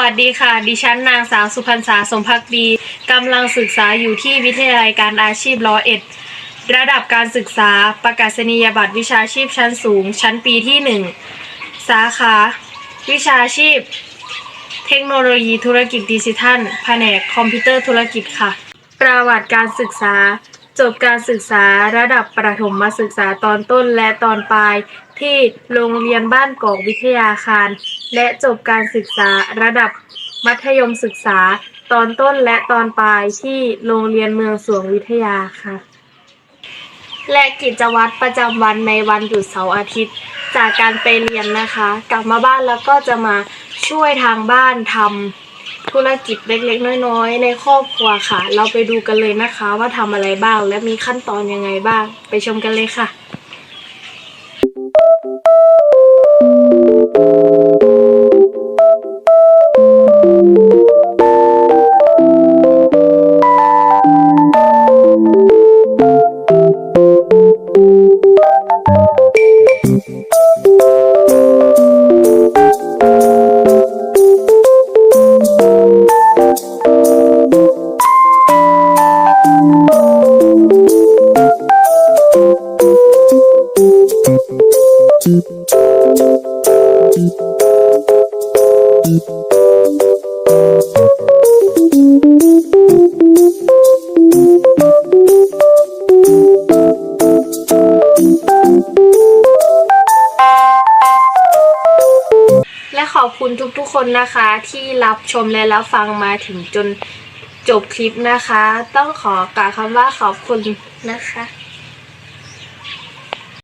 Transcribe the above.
วัสดีค่ะ ดิฉันนางสาวสุพรรณษาสมภักดีกำลังศึกษาอยู่ที่วิทยาลัยการอาชีพร้อยเอ็ด ระดับการศึกษาประกาศนียบัตรวิชาชีพชั้นสูง ชั้นปีที่หนึ่งสาขา วิชาชีพ เทคโนโลยีธุรกิจดิจิทัล แผนกคอมพิวเตอร์ธุรกิจค่ะ ประวัติการศึกษา จบการศึกษาระดับประถมมาศึกษาตอนต้นและตอนปลาย ที่โรงเรียนบ้านกอกวิทยาคาร และจบการศึกษาระดับมัธยมศึกษาตอนต้นและตอนปลายที่โรงเรียนเมืองสวงวิทยาค่ะ และกิจวัตรประจำวันในวันหยุดเสาร์อาทิตย์ จากการไปเรียนนะคะ กลับมาบ้านแล้วก็จะมาช่วยทางบ้านทำ ธุรกิจเล็กๆ น้อยๆ ในครอบครัวค่ะ เราไปดูกันเลยนะคะว่าทำอะไรบ้างและมีขั้นตอนยังไงบ้าง ไปชมกันเลยค่ะ และขอบคุณทุกๆคนนะคะที่รับชมและรับฟังมาถึงจนจบคลิปนะคะ ต้องขอกล่าวคำว่าขอบคุณนะคะ